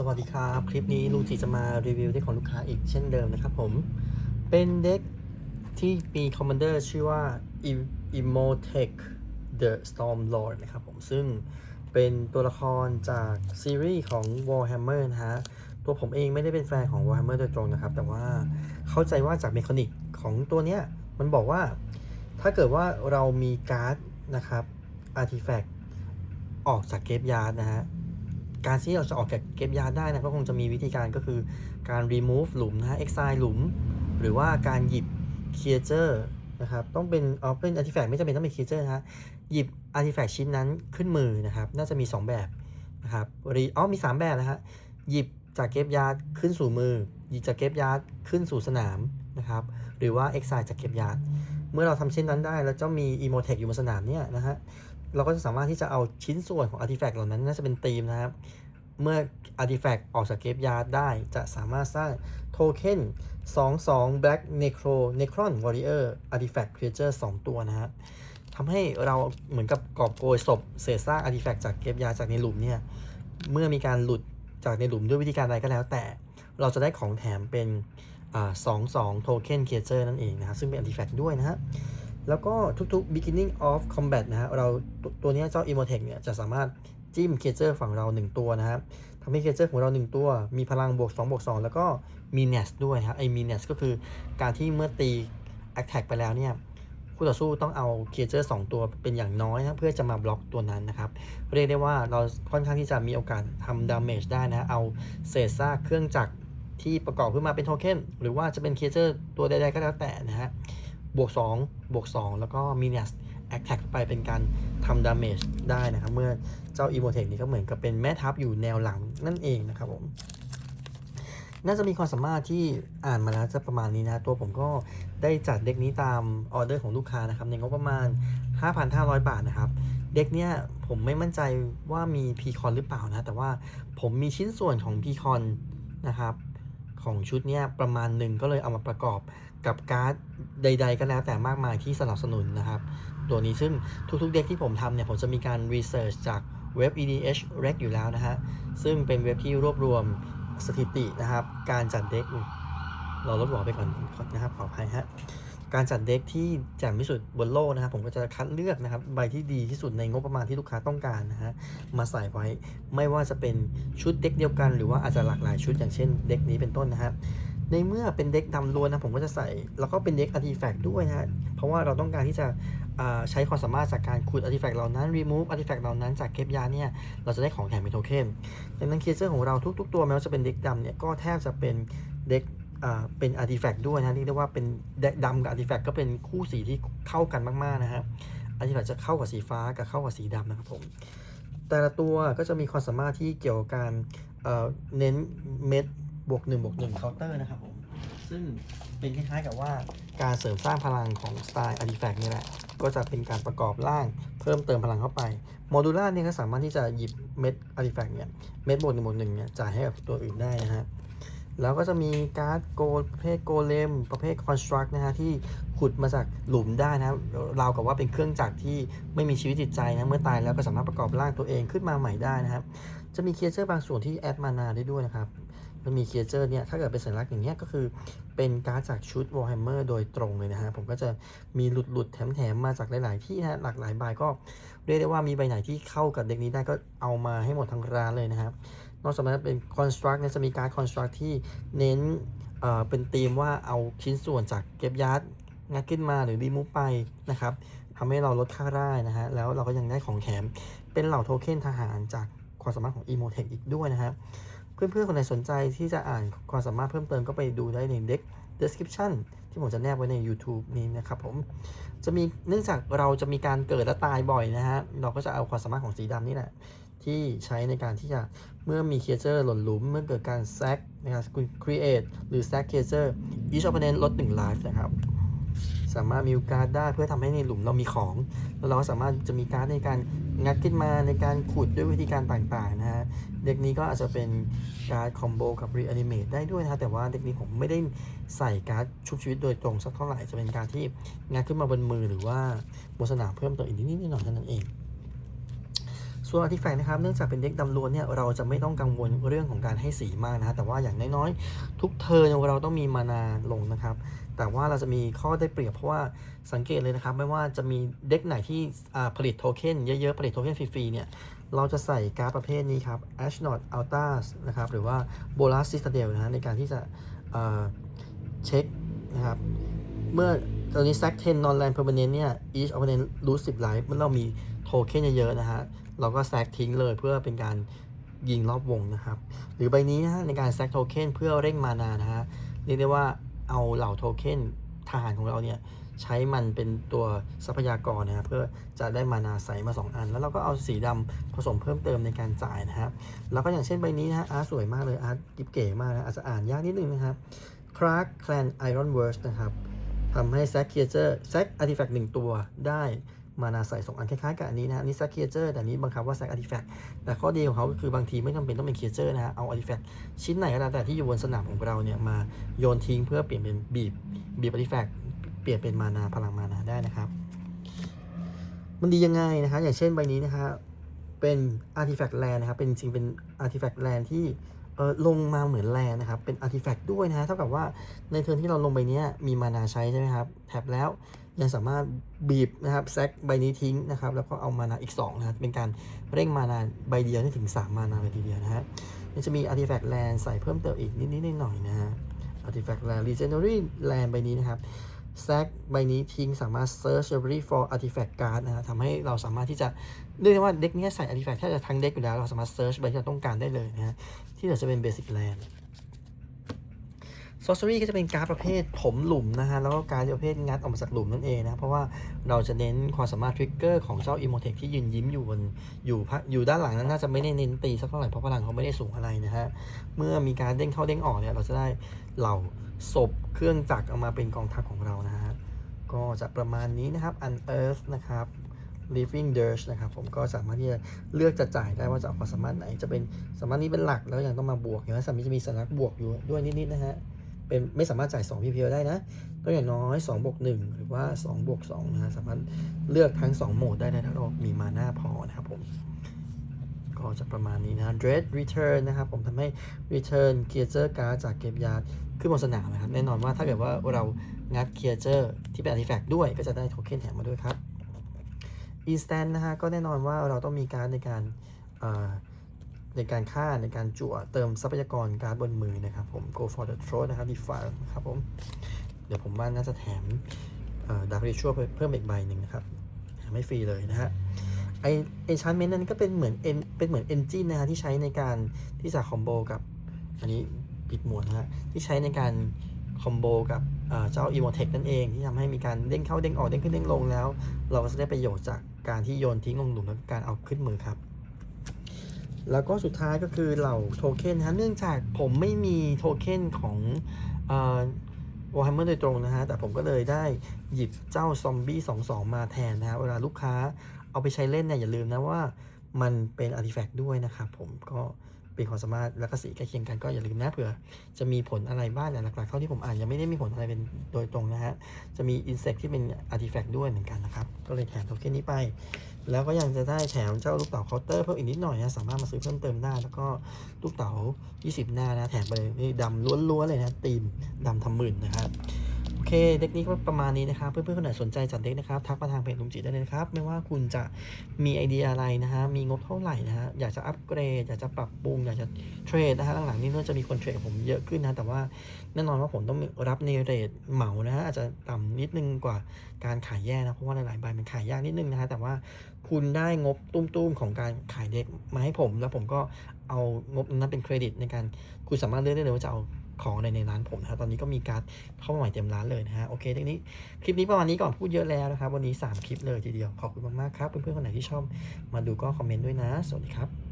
สวัสดีครับ คลิปนี้ลุงจีจะมารีวิวเด็กของลูกค้าอีกเช่นเดิมนะครับผม เป็นเด็กที่มีคอมมานเดอร์ชื่อว่า I- Imotech The Storm Lord นะครับผม ซึ่งเป็นตัวละครจากซีรีส์ของ Warhammer นะฮะ ตัวผมเองไม่ได้เป็นแฟนของ Warhammer โดยตรงนะครับ แต่ว่าเข้าใจว่าจากเมคานิกของตัวเนี้ย มันบอกว่าถ้าเกิดว่าเรามีการ์ดนะครับ Artifact ออกจากเกฟยาร์ดนะฮะ การที่เราจะออกจากเก็บยาได้นะก็คงจะมีวิธีการก็คือการ remove หลุมนะฮะ exile หลุม หรือว่าการหยิบ creature นะครับต้องเป็นเอ๋อเป็น artifact ไม่จำเป็นต้องเป็น creature นะฮะ หยิบ artifact ชิ้นนั้นขึ้นมือนะครับ น่าจะมี 2 แบบนะครับรีอ๋อมี 3 แบบนะฮะ หยิบจากเก็บยาขึ้นสู่มือ หยิบจากเก็บยาขึ้นสู่สนามนะครับ หรือว่า exile จากเก็บยาเมื่อเราทำเช่นนั้นได้ แล้วเจ้ามี emotech อยู่บนสนามเนี่ยนะฮะ เราก็จะสามารถที่จะเอาชิ้นส่วนของ artifact เหล่านั้นน่าจะเป็นธีมนะครับ เมื่อ artifact ออกจากเกฟยาร์ดได้จะสามารถสร้างโทเค็น22 Black Necro Necron Warrior Artifact Creature 2 ตัวนะฮะทำให้เราเหมือนกับกอบโกยศพเศษซาก artifact จากเกฟยาร์จากในหลุมเนี่ย เมื่อมีการหลุดจากในหลุมด้วยวิธีการใดก็แล้ว แต่เราจะได้ของแถมเป็นอ่า22 Token Creature นั่นเองนะครับซึ่งเป็น artifact ด้วยนะฮะ แล้วก็ทุกๆ beginning of combat นะฮะเราตัวตัวนี้เจ้า Emotech เนี่ยจะสามารถจิ้มเคเจอร์ฝั่งเรา 1 ตัวนะครับทำให้เคเจอร์ของเรา 1 ตัว มีพลังบวก2บวก2แล้วก็มี nest ด้วยครับไอ้มี nest ก็คือการที่เมื่อตี attack ไปแล้วเนี่ยคู่ต่อสู้ต้องเอาเคเจอร์2ตัวเป็นอย่างน้อยนะเพื่อจะมาบล็อกตัวนั้นนะครับ เรียกได้ว่าเราค่อนข้างที่จะมีโอกาสทำ damage ได้นะเอาเศษซากเครื่องจักรที่ประกอบขึ้นมาเป็นโทเค็นหรือว่าจะเป็นเคเจอร์ตัวใดๆก็แล้วแต่นะฮะ บวก2บวก2แล้วก็มีเนสแอคแท็กไปเป็นการทำดาเมจได้นะครับ เมื่อเจ้าอีโมเทคนี้ก็เหมือนกับเป็นแม่ทัพอยู่แนวหลังนั่นเองนะครับผมน่าจะมีความสามารถที่อ่านมาแล้วจะประมาณนี้นะ ตัวผมก็ได้จัดเด็กนี้ตามออเดอร์ของลูกค้านะครับ ในงบประมาณ 5,500 บาทนะครับ เด็กเนี้ยผมไม่มั่นใจว่ามีพีคอนหรือเปล่านะ แต่ว่าผมมีชิ้นส่วนของพีคอนนะครับ ของชุดเนี้ยประมาณหนึ่งก็เลยเอามาประกอบ กับการ์ดใด ๆ ก็แล้วแต่มากมายที่สนับสนุนนะครับ ตัวนี้ซึ่งทุกๆเด็กที่ผมทำเนี่ย ผมจะมีการรีเสิร์ชจากเว็บ EDH Rec อยู่แล้วนะฮะ ซึ่งเป็นเว็บที่รวบรวมสถิตินะครับ การจัดเด็กอุ๊ยเราลดหวอไปก่อนนะครับ ขออภัยฮะ การจัดเด็กที่แจ่มที่สุดบนโลกนะครับ ผมก็จะคัดเลือกนะครับ ใบที่ดีที่สุดในงบประมาณที่ลูกค้าต้องการนะฮะ มาใส่ไว้ ไม่ว่าจะเป็นชุดเด็กเดียวกัน หรือว่าอาจจะหลากหลายชุดอย่างเช่นเด็กนี้เป็นต้นนะฮะ ในเมื่อเป็นเด็กดำล้วนนะผมก็จะใส่ แล้วก็เป็นเด็กอาร์ติแฟกต์ด้วยนะเพราะว่าเราต้องการที่จะใช้ความสามารถจากการขุดอาร์ติแฟกต์เหล่านั้น remove อาร์ติแฟกต์เหล่านั้นจากเก็บยาเนี่ยเราจะได้ของแถมเป็นโทเค็นดังนั้นเคเซอร์ของเราทุก ๆ ตัวแม้ว่าจะเป็นเด็กดำเนี่ยก็แทบจะเป็นเด็กเป็นอาร์ติแฟกต์ด้วยนะเรียกได้ว่าเป็นเด็กดำกับอาร์ติแฟกต์ก็เป็นคู่สีที่เข้ากันมากๆนะฮะอาร์ติแฟกต์จะเข้ากับสีฟ้ากับเข้ากับสีดำนะครับผมแต่ละตัวก็จะมีความสามารถที่เกี่ยวกับการเน้นเม็ด บวก1บวก1เคาน์เตอร์นะครับผม ซึ่งเป็นคล้ายๆกับว่าการเสริมสร้างพลังของสไตล์อาร์ติแฟกต์นี่แหละ ก็จะเป็นการประกอบร่างเพิ่มเติมพลังเข้าไปโมดูล่าเนี่ยก็สามารถที่จะหยิบเม็ดอาร์ติแฟกต์เนี่ยเม็ดบวกหนึ่งบวกหนึ่งเนี่ยจ่ายให้กับตัวอื่นได้นะฮะแล้วก็จะมีการ์ดโกลประเภทโกเลม ประเภทคอนสตรักนะฮะที่ขุดมาจากหลุมได้นะราวกับว่าเป็นเครื่องจักรที่ไม่มีชีวิตจิตใจนะเมื่อตายแล้วก็สามารถประกอบร่างตัวเองขึ้นมาใหม่ได้นะครับจะมีเคเจอร์บางส่วนที่แอดมานาได้ด้วยนะครับ มันมีเคเจอร์เนี่ย ถ้าเกิดเป็นสัญลักษณ์อย่างเงี้ยก็คือเป็นการ์ดจากชุด Warhammer โดยตรงเลยนะฮะ ผมก็จะมีหลุดหลุดๆแถมแถมๆ มาจากหลาย ๆ ที่นะฮะหลากหลายใบก็เรียกได้ว่ามีใบไหนที่เข้ากับเด็กนี้ได้ก็เอามาให้หมดทั้งร้านเลยนะครับ นอกจากนั้นเป็น construct เนี่ยจะมีการ construct ที่เน้นเอ่อเป็นธีมว่าเอาชิ้นส่วนจากเก็บยัดงัดขึ้นมาหรือรีมูฟไปนะครับทำให้เราลดค่าได้นะฮะ แล้วเราก็ยังได้ของแถมเป็นเหล่าโทเค็นทหารจากความสามารถของ Emotech อีกด้วยนะครับ เพื่อนๆคนไหนสนใจที่จะอ่านความสามารถเพิ่มเติมก็ไปดูได้ใน Deck Description ที่ผมจะแนบไว้ใน YouTube นี้นะครับผมจะมีเนื่องจากเราจะมีการเกิดและตายบ่อยนะฮะเราก็จะเอาความสามารถของสีดำนี่แหละที่ใช้ในการที่จะเมื่อมีเคเจอร์หล่นหลุม เมื่อเกิดการแซกนะครับ create หรือ stack เคเจอร์ each opponent ลด1 life นะครับสามารถมีการ์ดได้เพื่อทำให้ในหลุมเรามีของ แล้วเราสามารถจะมีการ์ดในการ งัดขึ้นมาในการขุดด้วยวิธีการต่างๆนะฮะ เด็กนี้ก็อาจจะเป็นการคอมโบกับรีแอนิเมตได้ด้วยนะ แต่ว่าเด็กนี้ผมไม่ได้ใส่การ์ดชุบชีวิตโดยตรงสักเท่าไหร่ จะเป็นการที่งัดขึ้นมาบนมือหรือว่าบนสนามเพิ่มเติมอีกนิดๆหน่อยๆเท่านั้นเอง ส่วน Artifact นะครับเนื่องจากเป็นเด็กดำล้วนเนี่ยเราจะไม่ต้องกังวลเรื่องของการให้สีมากนะฮะแต่ว่าอย่างน้อยๆ ทุกเทิร์นเราต้องมีมานาลงนะครับ แต่ว่าเราจะมีข้อได้เปรียบเพราะว่าสังเกตเลยนะครับ ไม่ว่าจะมีเด็กไหนที่ผลิตโทเค็นเยอะๆ ผลิตโทเค็นฟรีๆเนี่ยเราจะใส่การ์ดประเภทนี้ครับ Ashnod Altas นะครับหรือว่า Bolas Citadel นะฮะในการที่จะเช็คนะครับเมื่อตอนนี้ Sack 10 Non Land Permanent เนี่ย each opponent lose 10 life เมื่อเรามีโทเค็นเยอะๆนะฮะ เราก็ Sack ทิ้งเลยเพื่อเป็นการยิงรอบวงนะครับ หรือใบนี้นะในการ Sack โทเค็นเพื่อเร่งมานานะฮะเรียกได้ว่าเอาเหล่าโทเค็นทหารของเราเนี่ยใช้มันเป็นตัวทรัพยากรนะครับเพื่อจะได้มานาใสมา 2 อัน แล้วเราก็เอาสีดำผสมเพิ่มเติมในการจ่ายนะครับ แล้วก็อย่างเช่นใบนี้นะฮะอาร์ตสวยมากเลยอาร์ตกิบเก๋มากนะอาจจะอ่านยากนิดนึงนะครับ Clark Clan Iron Works นะครับทำให้แซคเคียเจอร์แซคอาร์ติแฟกต์หนึ่งตัวได้ มานาใส่สองอันคล้ายๆกับอันนี้นะฮะอันนี่แซคเคียเจอร์แต่อันนี้บังคับว่าแซคอาร์ติแฟกต์แต่ข้อดีของเขาก็คือบางทีไม่จำเป็นต้องเป็นเคียเจอร์นะฮะเอาอาร์ติแฟกต์ชิ้นไหนก็แล้วแต่ที่อยู่บนสนามของเราเนี่ยมาโยนทิ้งเพื่อเปลี่ยนเป็นบีบบีบอาร์ติแฟกต์เปลี่ยนเป็นมานาพลังมานาได้นะครับมันดียังไงนะครับอย่างเช่นใบนี้นะฮะเป็นอาร์ติแฟกต์แลนนะครับเป็นจริงเป็นอาร์ติแฟกต์แลนที่เออลงมาเหมือนแลนนะครับ เป็นอาร์ติแฟกต์ด้วยนะ เท่ากับว่าในเทิร์นที่เราลงใบเนี้ยมีมานาใช้ใช่ไหมครับ แท็บแล้ว ยังสามารถบีบนะครับแซกใบนี้ทิ้งนะครับ แล้วก็เอามานาอีก2นะครับเป็นการเร่งมานาใบเดียวได้ถึง 3 มานาเลยทีเดียวนะฮะยังจะมีอาร์ติแฟกต์แลนใส่เพิ่มเติมอีกนิดๆหน่อยๆนะฮะอาร์ติแฟกต์แลน legendary land ใบนี้นะครับแซกใบนี้ทิ้งสามารถ search library for artifact card นะฮะทำให้เราสามารถที่จะเรียกได้ว่าเด็กนี้ใส่ artifact ถ้าจะทั้งเด็กอยู่แล้ว เราสามารถ search ใบที่เราต้องการได้เลยนะฮะที่เหลือจะเป็น basic land sorcery ก็จะเป็นการ์ดประเภทถมหลุมนะฮะ แล้วก็การ์ดประเภทงัดออกมาจากหลุมนั่นเองนะ เพราะว่าเราจะเน้นความสามารถทริกเกอร์ของเจ้า e m o t e c ที่ยืนยิ้มอยู่บนอยู่พะอยู่ด้านหลังนั้นน่าจะไม่ได้เน้นตีสักเท่าไหร่เพราะพลังเขาไม่ได้สูงอะไรนะฮะ เมื่อมีการเด้งเข้าเด้งออกเนี่ยเราจะได้เหล่าศพเครื่องจักรออกมาเป็นกองทัพของเรานะฮะ ก็จะประมาณนี้นะครับ unearth นะครับ living dirge นะครับผมก็สามารถที่จะเลือกจะจ่ายได้ว่าจะเอาความสามารถไหน จะเป็นสามารถนี้เป็นหลักแล้วยังต้องมาบวกอย่างนั้นสามารถจะมีสัญลักษณ์บวกอยู่ด้วยนิดๆนะฮะ เป็นไม่สามารถจ่าย2 p p ได้นะต้องอย่างน้อย2บวก1หรือว่า2บวก2นะฮะสามารถเลือกทั้ง 2 โหมดได้นะถ้าเรามีมาหน้าพอนะครับผม ก็จะประมาณนี้นะ dread return นะครับผมทำให้ return creature card จากเก็บยาร์ดขึ้นบนสนามนะครับ แน่นอนว่าถ้าเกิดว่าเรางัด creature ที่เป็น artifact ด้วยก็จะได้โทเค็นแถมมาด้วยครับ instant นะฮะก็แน่นอนว่าเราต้องมีการในการ ในการฆ่าในการจั่วเติมทรัพยากรการ์ดบนมือนะครับผม go for the throat นะครับ defile นะครับผม เดี๋ยวผมว่าน่าจะแถมดาร์ r ริชัวเพิ่มอีกใบหนึ่งนะครับแถมไม่ฟรีเลยนะฮะไอเอชานเมนนั้นก็เป็นเหมือนเอ็นเป็นเหมือนเอนจินนะฮะที่ใช้ในการที่จะคอมโบกับ อันนี้ปิดหมวดนะฮะที่ใช้ในการคอมโบกับเจ้า e m o t e c นั่นเองที่ทำให้มีการเด้งเข้าเด้งออกเด้งขึ้นเด้งลงแล้ว เราก็จะได้ประโยชน์จากการที่โยนทิ้งลงหลุมแล้วการเอาขึ้นมือครับ แล้วก็สุดท้ายก็คือเหล่าโทเค็นนะฮะเนื่องจากผมไม่มีโทเค็นของวอร์แฮมเมอร์โดยตรงนะฮะ แต่ผมก็เลยได้หยิบเจ้าซอมบี้22 มาแทนนะฮะ เวลาลูกค้าเอาไปใช้เล่นเนี่ยอย่าลืมนะว่ามันเป็นอาร์ติแฟกต์ด้วยนะครับผมก็ ป็นความสามารถแล้วก็สีใกล้เคียงกันก็อย่าลืมนะเผื่อจะมีผลอะไรบ้างแต่หลักๆเท่าที่ผมอ่านยังไม่ได้มีผลอะไรเป็นโดยตรงนะฮะจะมีอินเสกที่เป็นอาร์ติแฟกต์ด้วยเหมือนกันนะครับก็เลยแถมโทเค็นนี้ไป แล้วก็ยังจะได้แถมเจ้าลูกเต๋าเคาน์เตอร์เพิ่มอีกนิดหน่อยนะสามารถมาซื้อเพิ่มเติมได้แล้วก็ลูกเต๋า 20 หน้านะแถมไปเลยนี่ดำล้วนๆเลยนะตีมดำทำหมื่นนะครับ โอเคเด็กนี้ก็ประมาณนี้นะครับเพื่อนๆคนไหนสนใจจัดเด็กนะครับทักมาทางเพจลุงจิได้เลยนะครับไม่ว่าคุณจะมีไอเดียอะไรนะฮะมีงบเท่าไหร่นะฮะอยากจะอัปเกรดอยากจะปรับปรุงอยากจะเทรดนะฮะหลังๆนี้เริ่มจะมีคนเทรดผมเยอะขึ้นนะแต่ว่าแน่นอนว่าผมต้องรับในเรทเหมานะฮะอาจจะต่ำนิดนึงกว่าการขายแย่นะเพราะว่าหลายๆใบมันขายยากนิดนึงนะฮะแต่ว่าคุณได้งบตุ้มๆของการขายเด็กมาให้ผม แล้วผมก็เอางบนั้นเป็นเครดิตในการคุณสามารถเลือกได้เลยว่าจะเอา ของอะไรในร้านผมนะครับตอนนี้ก็มีการเข้ามาใหม่เต็มร้านเลยนะฮะโอเคทีนี้คลิปนี้ประมาณนี้ก่อนพูดเยอะแล้วนะครับ วันนี้ 3 คลิปเลยทีเดียวขอบคุณมากๆครับเพื่อนๆคนไหนที่ชอบมาดูก็คอมเมนต์ด้วยนะ สวัสดีครับ